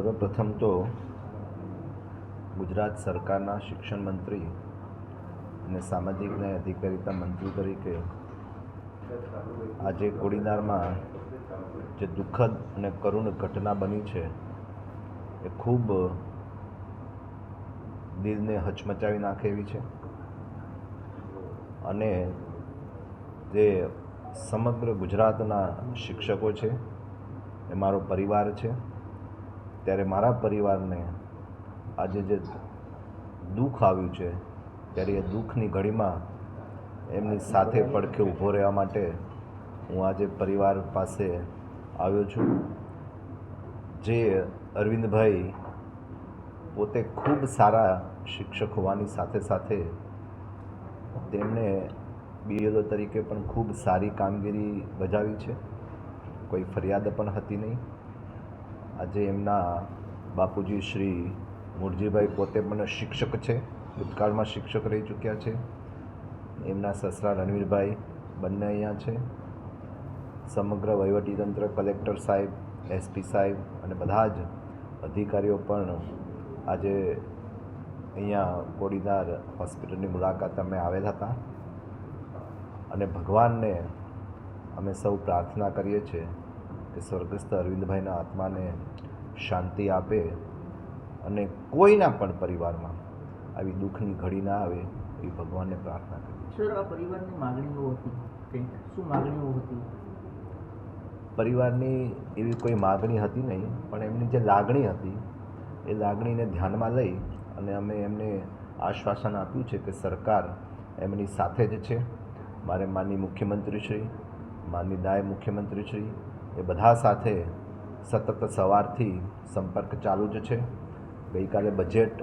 સર્વપ્રથમ તો ગુજરાત સરકારના શિક્ષણ મંત્રી અને સામાજિક ન્યાય અધિકારીતા મંત્રી તરીકે આજે કોડીનારમાં જે દુઃખદ અને કરુણ ઘટના બની છે, એ ખૂબ દિલને હચમચાવી નાખે એવી છે. અને જે સમગ્ર ગુજરાતના શિક્ષકો છે, એ મારો પરિવાર છે. ત્યારે મારા પરિવારને આજે જે દુઃખ આવ્યું છે, ત્યારે એ દુઃખની ઘડીમાં એમની સાથે પડખે ઊભો રહેવા માટે હું આજે પરિવાર પાસે આવ્યો છું. જે અરવિંદભાઈ પોતે ખૂબ સારા શિક્ષક હોવાની સાથે સાથે તેમણે બીએલઓ તરીકે પણ ખૂબ સારી કામગીરી બજાવી છે. કોઈ ફરિયાદ પણ હતી નહીં. આજે એમના બાપુજી શ્રી મુરજીભાઈ પોતે પણ શિક્ષક છે. ભૂતકાળમાં શિક્ષક રહી ચૂક્યા છે. એમના સસરા રણવીરભાઈ બંને અહીંયા છે. સમગ્ર વહીવટીતંત્ર, કલેક્ટર સાહેબ, એસપી સાહેબ અને બધા જ અધિકારીઓ પણ આજે અહીંયા કોડીનાર હોસ્પિટલની મુલાકાત અમે આવેલા હતા. અને ભગવાનને અમે સૌ પ્રાર્થના કરીએ છીએ કે સ્વર્ગસ્થ અરવિંદભાઈના આત્માને શાંતિ આપે અને કોઈના પણ પરિવારમાં આવી દુઃખની ઘડી ના આવે એ ભગવાનને પ્રાર્થના કરી સર આ પરિવારની માગણીઓ હતી શું માગણીઓ હતી? પરિવારની એવી કોઈ માગણી હતી નહીં પણ એમની જે લાગણી હતી એ લાગણીને ધ્યાનમાં લઈ અને અમે એમને આશ્વાસન આપ્યું છે કે સરકાર એમની સાથે જ છે. મારે માનની મુખ્યમંત્રીશ્રી માનની નાયબ મુખ્યમંત્રીશ્રી એ બધા સાથે સતત સવારથી સંપર્ક ચાલુ જ છે. ગઈકાલે બજેટ,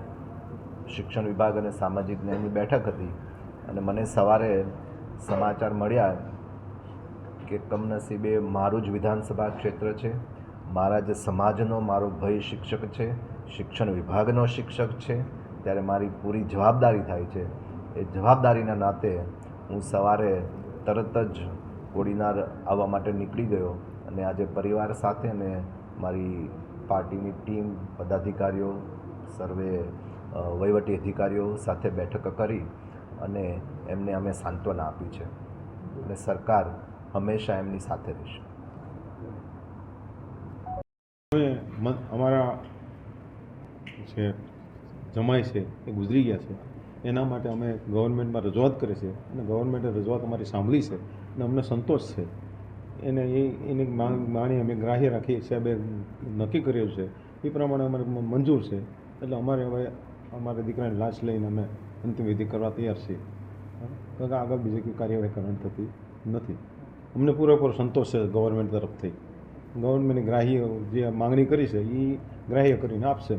શિક્ષણ વિભાગ અને સામાજિક ન્યાયની બેઠક હતી અને મને સવારે સમાચાર મળ્યા કે કમનસીબે મારું જ વિધાનસભા ક્ષેત્ર છે. મારા જ સમાજનો મારો ભય શિક્ષક છે. શિક્ષણ વિભાગનો શિક્ષક છે. ત્યારે મારી પૂરી જવાબદારી થાય છે. એ જવાબદારીના નાતે હું સવારે તરત જ કોડીનાર આવવા માટે નીકળી ગયો. અને આજે પરિવાર સાથે અને મારી પાર્ટીની ટીમ, પદાધિકારીઓ, સર્વે વહીવટી અધિકારીઓ સાથે બેઠક કરી અને એમને અમે સાંત્વના આપી છે. અને સરકાર હંમેશા એમની સાથે રહેશે. અમે અમારા જે જમાઈ છે, એ ગુજરી ગયા છે. એના માટે અમે ગવર્મેન્ટમાં રજૂઆત કરી છે. અને ગવર્મેન્ટે રજૂઆત અમારી સાંભળી છે. અને અમને સંતોષ છે. એને એ એની માણી અમે ગ્રાહ્ય રાખી સાહેબે નક્કી કર્યું છે. એ પ્રમાણે અમારે મંજૂર છે. એટલે અમારે હવે અમારા દીકરાની લાશ લઈને અમે અંતિમવિધિ કરવા તૈયાર છીએ. કારણ આગળ બીજી કોઈ કાર્યવાહી કરવાની થતી નથી. અમને પૂરેપૂરો સંતોષ છે ગવર્મેન્ટ તરફથી. ગવર્મેન્ટની ગ્રાહ્ય જે માંગણી કરી છે એ ગ્રાહ્ય કરીને આપશે.